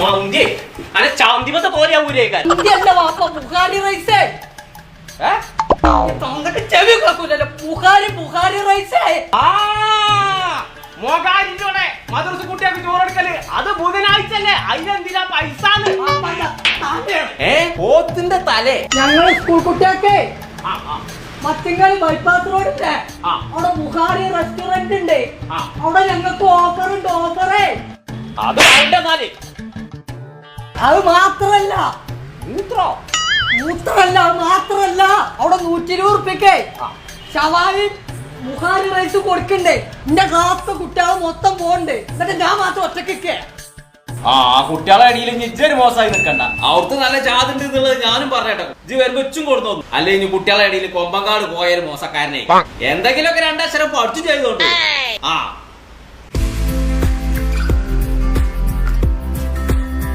മന്തി. അല്ല ചാന്തിമത്തെ പോലെയാവൂലേക്കാൻ ഇന്ത്യല്ല വാപ്പ ബുഹാരി റൈസേ. തന്നിട്ട് ചെവി കേൾക്കൂലല്ലോ. ബുഹാരി ബുഹാരി റൈസേ. ആ മോകാരിന്റെ മദ്രസ കുട്ടികൾക്ക് ചോറെടുക്കൽ. അത് ബുധനാഴ്ചല്ലേ അതിനെന്തിനാ പൈസ. ഏ? പോത്തിന്റെ തലേ. ഞങ്ങൾ സ്കൂൾ കുട്ടിയൊക്കെ മത്തിങ്ങാളി ബൈപ്പാസ് റോഡില്ലേ. അവിടെ ബുഹാരി റെസ്റ്റോറന്റ് ഉണ്ട്. അവിടെ ഞങ്ങൾക്ക് ഓഫർ ഉണ്ട് ഓഫറേ അത് നാല് അത് മാത്രല്ല. മൂത്രോ? മൂത്രല്ല അത് മാത്രല്ല. അവിടെ നൂറ്റി ഇരുപത് ഉറുപ്പിക്കേ ആ. ഷവായി ബുഹാരി റൈസ് കൊടുക്കണ്ടേ. എന്റെ ക്ലാസ് കുട്ടികൾ മൊത്തം പോണ്ടേ എന്നിട്ട് ഞാൻ മാത്രം ഒറ്റക്കൊക്കെ ആ കുട്ടികളെ അടിയിൽ ഇജ്ജൊരു മോശമായി നിൽക്കണ്ട അവിടുത്തെ നല്ല ജാതുണ്ട് എന്നുള്ളത് ഞാനും പറഞ്ഞേട്ടോ ഇജ്ജ് വരുമ്പോ ഇച്ചും കൊടുത്തു അല്ലെ അല്ലേ ഇനി കുട്ടികളെ അടിയിൽ കൊമ്പങ്കാട് പോയൊരു മോശക്കാരനെ. എന്തെങ്കിലുമൊക്കെ രണ്ടക്ഷരം പഠിച്ചു ചെയ്തോണ്ട്. ആ.